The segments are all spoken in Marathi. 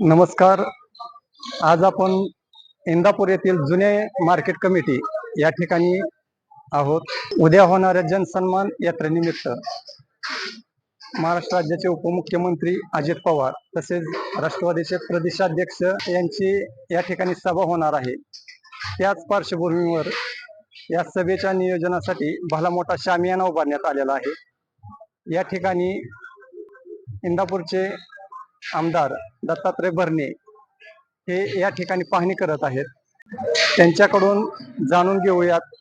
नमस्कार. आज आपण इंदापूर येथील जुने मार्केट कमिटी या ठिकाणी आहोत. उद्या होणाऱ्या जनसन्मान यात्रेनिमित्त महाराष्ट्र राज्याचे उपमुख्यमंत्री अजित पवार तसेच राष्ट्रवादीचे प्रदेशाध्यक्ष यांची या ठिकाणी सभा होणार आहे. त्याच पार्श्वभूमीवर या सभेच्या नियोजनासाठी भला मोठा शामियाना उभारण्यात आलेला आहे. या ठिकाणी इंदापूरचे आमदार दत्तात्रय भरणे हे या ठिकाणी पाहणी करत आहेत. त्यांच्याकडून जाणून घेऊयात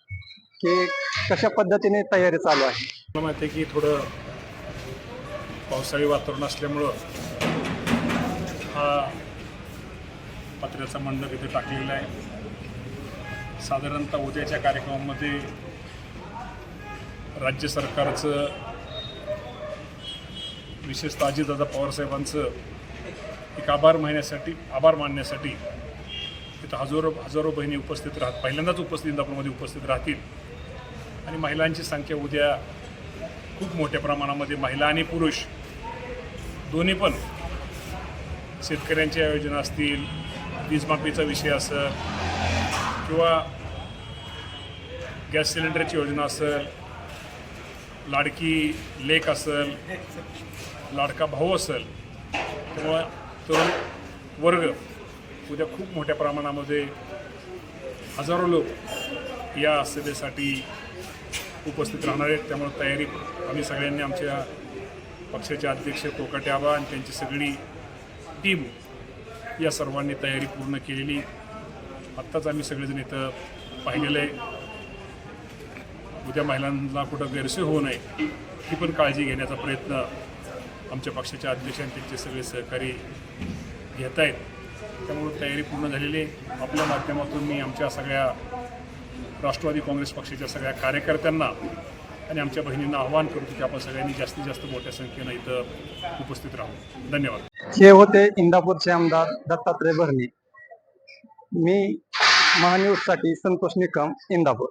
की कशा पद्धतीने तयारी चालू आहे. मला माहिती आहे की थोडं पावसाळी वातावरण असल्यामुळं हा पत्र्याचा मंडप इथे टाकलेला आहे. साधारणतः उद्याच्या कार्यक्रमामध्ये राज्य सरकारचं विशेषतः अजितदादा पवारसाहेबांचं एक आभार मानण्यासाठी आभार मानण्यासाठी तिथं हजारो हजारो बहिणी उपस्थित राहत पहिल्यांदाच उपस्थित इंदापूरमध्ये उपस्थित राहतील. आणि महिलांची संख्या उद्या खूप मोठ्या प्रमाणामध्ये महिला आणि पुरुष दोन्ही पण शेतकऱ्यांच्या योजना असतील वीजमाफीचा विषय असेल किंवा गॅस सिलेंडरची योजना असेल लाडकी लेक असेल लाडका भाऊ असेल किंवा तरुण वर्ग उद्या खूप मोठ्या प्रमाणामध्ये हजारो लोक या सभेसाठी उपस्थित राहणार आहेत. त्यामुळे तयारी आम्ही सगळ्यांनी आमच्या पक्षाचे अध्यक्ष कोकाटे आबा आणि त्यांची सगळी टीम या सर्वांनी तयारी पूर्ण केलेली. आत्ताच आम्ही सगळेजण इथं पाहिलेलं आहे. उद्या महिलांना कुठं गैरसोय होऊ नये ही पण काळजी घेण्याचा प्रयत्न आमच्या पक्षाच्या अध्यक्ष आणि त्यांचे सगळे सहकारी घेत आहेत. त्यामुळे तयारी पूर्ण झालेली आहे. आपल्या माध्यमातून मी आमच्या सगळ्या राष्ट्रवादी काँग्रेस पक्षाच्या सगळ्या कार्यकर्त्यांना आणि आमच्या बहिणींना आवाहन करतो की आपण सगळ्यांनी जास्तीत जास्त मोठ्या संख्येनं इथं उपस्थित राहू. धन्यवाद. हे होते इंदापूरचे आमदार दत्तात्रय भरणे. मी महान्यूजसाठी संतोष निकम इंदापूर.